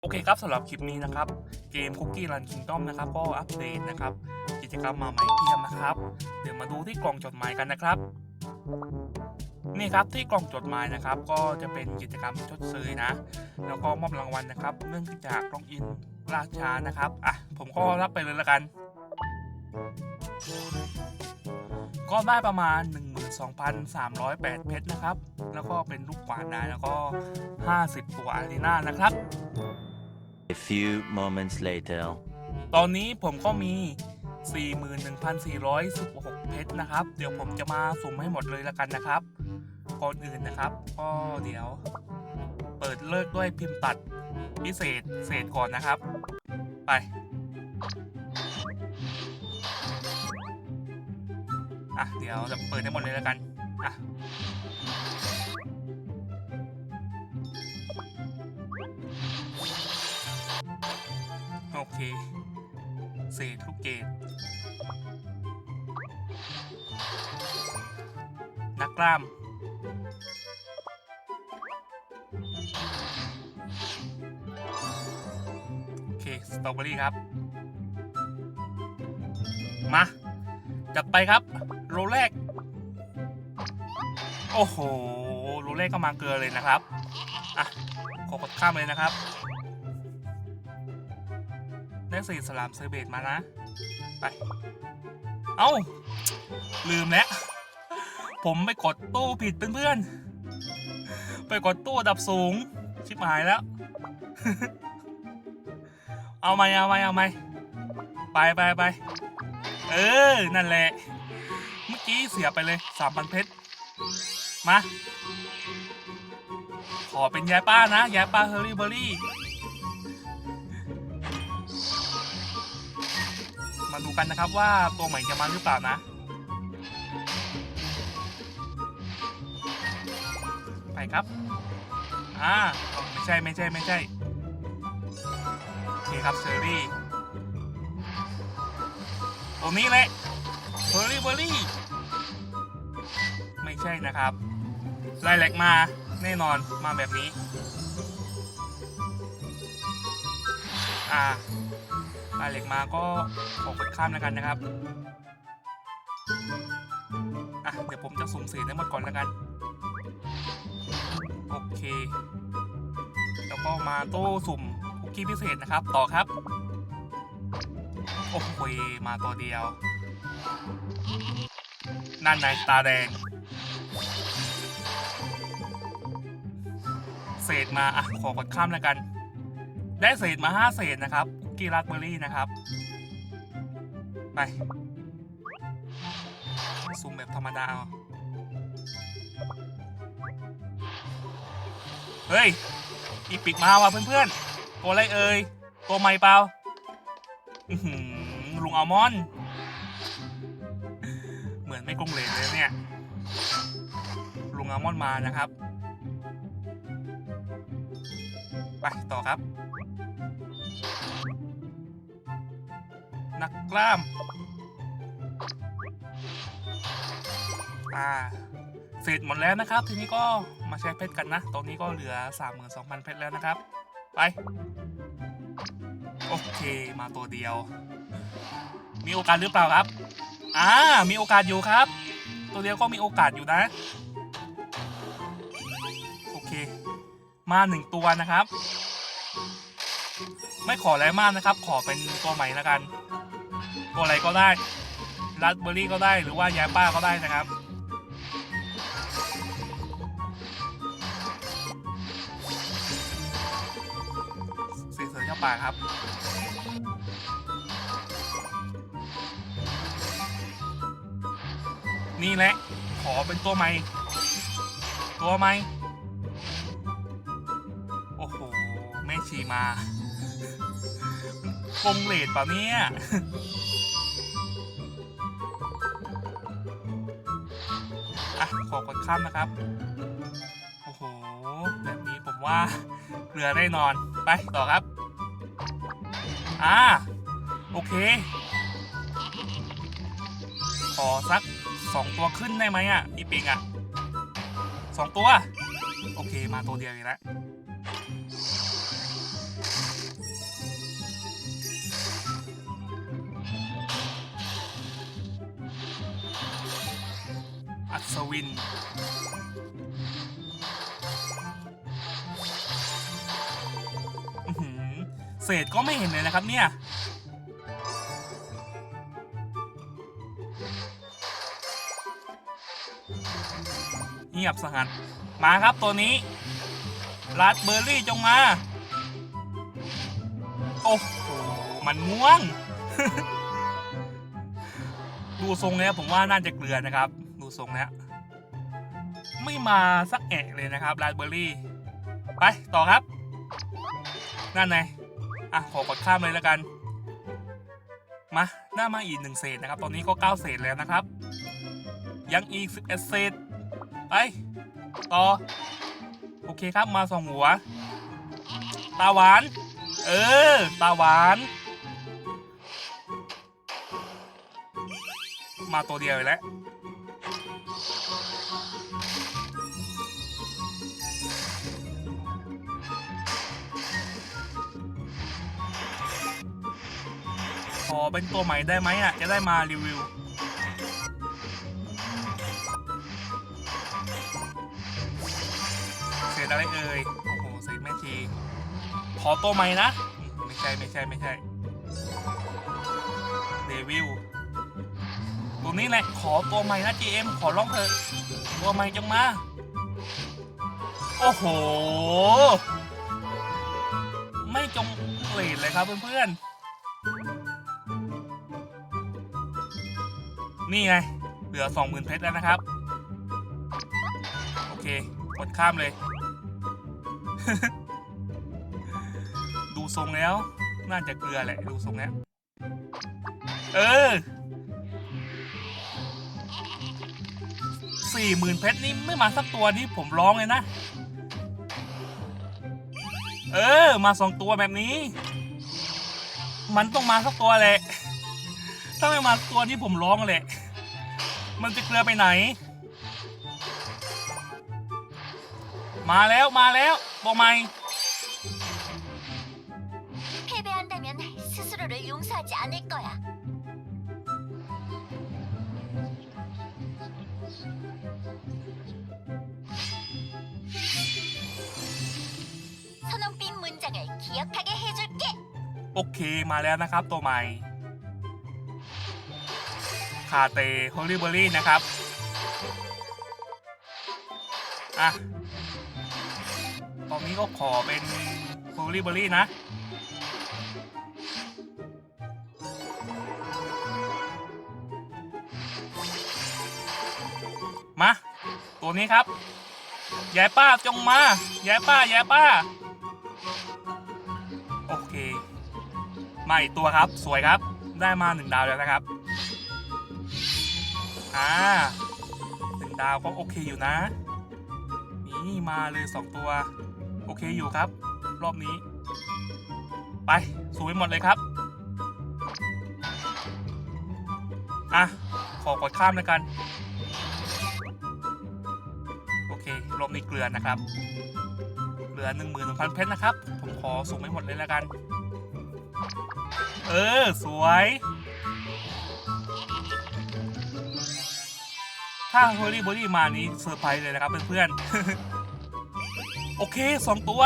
โอเคครับสำหรับคลิปนี้นะครับ เกม Cookie Run Kingdom นะครับ ก็อัปเดตนะครับ กิจกรรมมาใหม่เพียบนะครับ เดี๋ยวมาดูที่กล่องจดหมายกันนะครับนี่ครับที่กล่องจดหมายนะครับ ก็จะเป็นกิจกรรมชดเชยนะ แล้วก็มอบรางวัลนะครับ เนื่องจากกล้องอินราชานะครับอะผมก็รับไปเลยละกัน ก็ได้ประมาณ 12,308 เพชรนะครับ แล้วก็เป็นลูกกวาดได้แล้วก็ 50 ตัวอารีนานะครับ A few moments later. ตอนนี้ผมก็มี 41,416 เพชรนะครับ เดี๋ยวผมจะมาสุ่มให้หมดเลยละกันนะครับ ก่อนอื่นนะครับ ก็เดี๋ยว เปิดเลิกด้วยพิมพ์ตัดพิเศษเศษก่อนนะครับ ไป อะ เดี๋ยวจะเปิดให้หมดเลยและกัน อะ โอเค เศษลูกเกดนักกล้ามโอเค สตรอเบอรี่ครับ มา จัดไปครับ โรเลแรกโอ้โห โรเลแรกก็มาเกลือเลยนะครับ อะ ขอกดข้ามเลยนะครับ ได้สี่สลามเซอร์เบตมานะ ไป เอ้า ลืมแล้ว ผมไปกดตู้ผิดเพื่อนๆ ไปกดตู้ดับสูง ชิบหายแล้ว เอาไหมเอาไหมเอาไหมไปไปไปเออ นั่นแหละ กี้เสียไปเลยสามพันเพชร มา ขอเป็นยายป้านะ ยายป้าเฮอร์รี่เบอร์รี่ มาดูกันนะครับว่าตัวใหม่จะมาหรือเปล่านะไปครับ อ่า ไม่ใช่ไม่ใช่ไม่ใช่ โอเคครับเชอรี่ตัวนี้แหละเบอร์รี่เบอร์รี่ ช่นะครับไล่แหลกมาแน่นอนมาแบบนี้ อ่าลายเหล็กมาก็ขอกดข้ามแล้วกันนะครับอะเดี๋ยวผมจะสุ่มสีให้หมดก่อนแล้วกัน โอเค แล้วก็มาโต้สุ่มคุกกี้พิเศษนะครับ ต่อครับ โอ้โหมาตัวเดียว นั่นไงตาแดง เศษมาอะขอกดข้ามแล้วกัน ได้เศษมาห้าเศษนะครับคุกกี้ราสเบอร์รี่นะครับ ไปซูมแบบธรรมดาเอาเฮ้ย อีปิกมาว่ะเพื่อนๆ ตัวอะไรเอ่ย ตัวใหม่เปล่าลุงอัลมอนด์เหมือนไม่กงเลนเลยเนี่ย ลุงอัลมอนด์มานะครับ ไปต่อครับ นักกล้าม อ่า เสร็จหมดแล้วนะครับ ทีนี้ก็มาใช้เพชรกันนะตรงนี้ก็เหลือ 32,000 เพชรแล้วนะครับ ไป โอเค มาตัวเดียว มีโอกาสหรือเปล่าครับ อ่า มีโอกาสอยู่ครับ ตัวเดียวก็มีโอกาสอยู่นะ มาหนึ่งตัวนะครับ ไม่ขออะไรมากนะครับ ขอเป็นตัวใหม่ล้วกัน ตัวอะไรก็ได้รัสเบอร์รี่ก็ได้หรือว่ายาป้าก็ได้นะครับ สีเสือเจ้าป่าครับนี่แหละ ขอเป็นตัวใหม่ ตัวใหม่ แม่ชีมากงเลดเปล่าเนี่ยอะขอกดข้ามนะครับ โอ้โห แบบนี้ผมว่าเรือได้นอน ไปต่อครับ อ่า โอเค ขอสักสองตัวขึ้นได้ไหมอะอีปิงอะสองตัว โอเค มาตัวเดียวอีกแล้ว ศวิน เศษก็ไม่เห็นเลยนะครับเนี่ย เงียบสงัดมาครับตัวนี้ราสเบอร์รี่จงมา โอ้โห มันง่วง ดูทรงเนี้ยผมว่าน่าจะเกลือนะครับ ดูทรงเนี้ย ไม่มาสักแอะเลยนะครับราสเบอร์รี่ ไปต่อครับ นั่นไงอะขอกดข้ามเลยแล้วกัน มาหน้ามาอีกหนึ่งเศษนะครับ ตอนนี้ก็ 9 เศษแล้วนะครับ ยังอีก 11 เศษ ไป ต่อ โอเคครับมาสองหัว ตาหวาน เออ ตาหวาน มาตัวเดียวอีกแล้ว ขอเป็นตัวใหม่ได้ไหมอะ จะได้มารีวิวเศษอะไรเอ่ย โอ้โหเศษแม่ชีขอตัวใหม่นะ ไม่ใช่ไม่ใช่ไม่ใช่ เดวิลตัวนี้แหละ ขอตัวใหม่นะ GM ขอร้องเถอะ ตัวใหม่จงมา โอ้โห ไม่จงเกรดเลยครับเพื่อนๆ นี่ไง เหลือ 20,000เพชรแล้วนะครับ โอเคกดข้ามเลย ดูทรงแล้ว น่าจะเกลือแหละ ดูทรงแล้ว เออสี่หมื่นเพชรนี่ไม่มาสักตัวนี่ผมร้องเลยนะ เออ มาสองตัวแบบนี้ มันต้องมาสักตัวแหละ ถ้าไม่มาตัวที่ผมร้องแหละ มันจะเกลือไปไหน มาแล้วมาแล้วตัวใหม่ 패배한다면 스스로를 용서하지 않을 거야. 선홍빛 문장을 기억하게 해줄게. โอเคมาแล้วนะครับตัวใหม่ คาเตฮอลลี่เบอรี่นะครับ อะ ตอนนี้ก็ขอเป็นฮอลลี่เบอรี่นะ มา ตัวนี้ครับยายป้าจงมายายป้ายายป้า โอเค มาอีกตัวครับ สวยครับ ได้มาหนึ่งดาวแล้วนะครับ อ่าหนึ่งดาวก็โอเคอยู่นะ นี่มาเลยสองตัว โอเคอยู่ครับ รอบนี้ ไปสวยหมดเลยครับ อะ ขอกดข้ามแล้วกัน โอเค รอบนี้เกลือนะครับ เหลือหนึ่งหมื่นหนึ่งพันเพชรนะครับ ผมขอสุ่มให้หมดเลยแล้วกัน เออ สวย ถ้าเฮอรี่บอดี้มานี้เซอร์ไพรส์เลยนะครับเพื่อนๆ โอเคสองตัว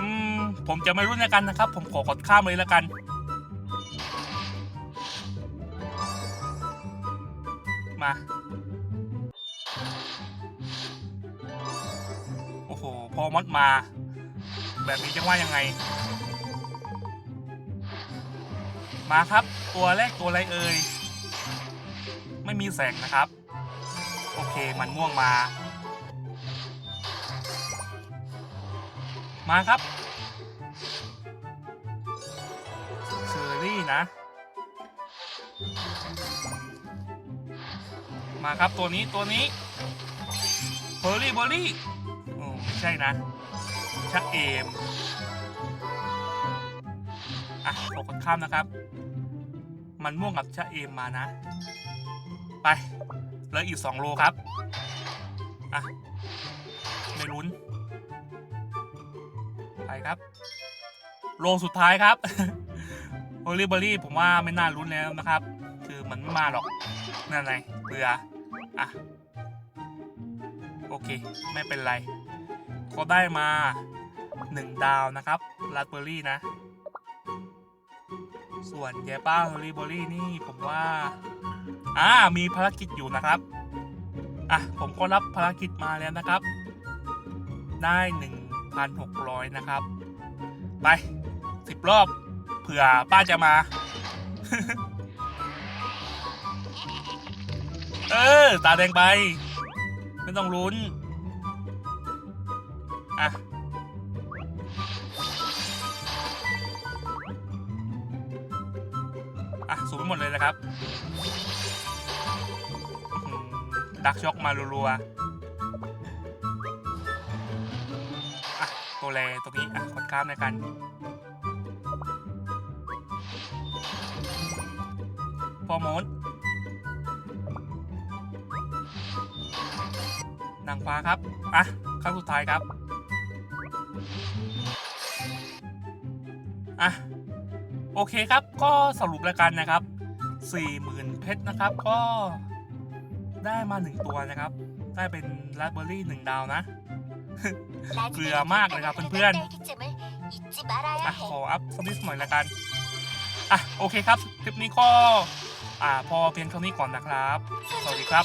อืม ผมจะไม่รุ่นแล้วกันนะครับ ผมขอกดข้ามเลยแล้วกัน มา โอ้โห พอมดมา แบบนี้จะว่ายังไง มาครับ ตัวแรกตัวอะไรเอ่ย ไม่มีแสงนะครับ โอเค มันม่วงมา มาครับเชอรี่นะ มาครับตัวนี้ตัวนี้เบอร์รี่เบอร์รี่โอ้ไม่ใช่นะชักเอมอะขอกดข้ามนะครับ มันม่วงกับชะเอมมานะ ไป เหลืออีก 2 โลครับ อะ ไม่ลุ้นนะครับ โลสุดท้ายครับโอลิเบอรี่ผมว่าไม่น่ารุ้นแล้วนะครับ คือมันไม่มาหรอก นั่นไงเบื่อ อะ โอเค ไม่เป็นไร ก็ได้มาหนึ่งดาวนะครับราสเบอรี่นะ ส่วนแยป้าโอลิบอรี่นี่ผมว่า อ่า มีภารกิจอยู่นะครับ อะ ผมก็รับภารกิจมาแล้วนะครับ ได้ 1,600 นะครับ ไปสิบรอบ เผื่อป้าจะมา เออ ตาแดงไป ไม่ต้องลุ้น อะ นะครับดักช็อกมารัวๆอะตัวแรตัวนี้อะค่อนข้ามในกันพอโมดนางฟ้าครับ อะครั้งสุดท้ายครับ อะ โอเคครับ ก็สรุปแล้วกันนะครับ 40,000 เพชรนะครับ ก็ได้มา 1 ตัวนะครับ ได้เป็นลาสเบอร์รี่ 1 ดาวนะ เกลือมากเลยครับเพื่อนๆขออัพสติดหน่อยละกัน อะ โอเคครับ คลิปนี้ก็ อ่า พอเพียงเท่านี้ก่อนนะครับ สวัสดีครับ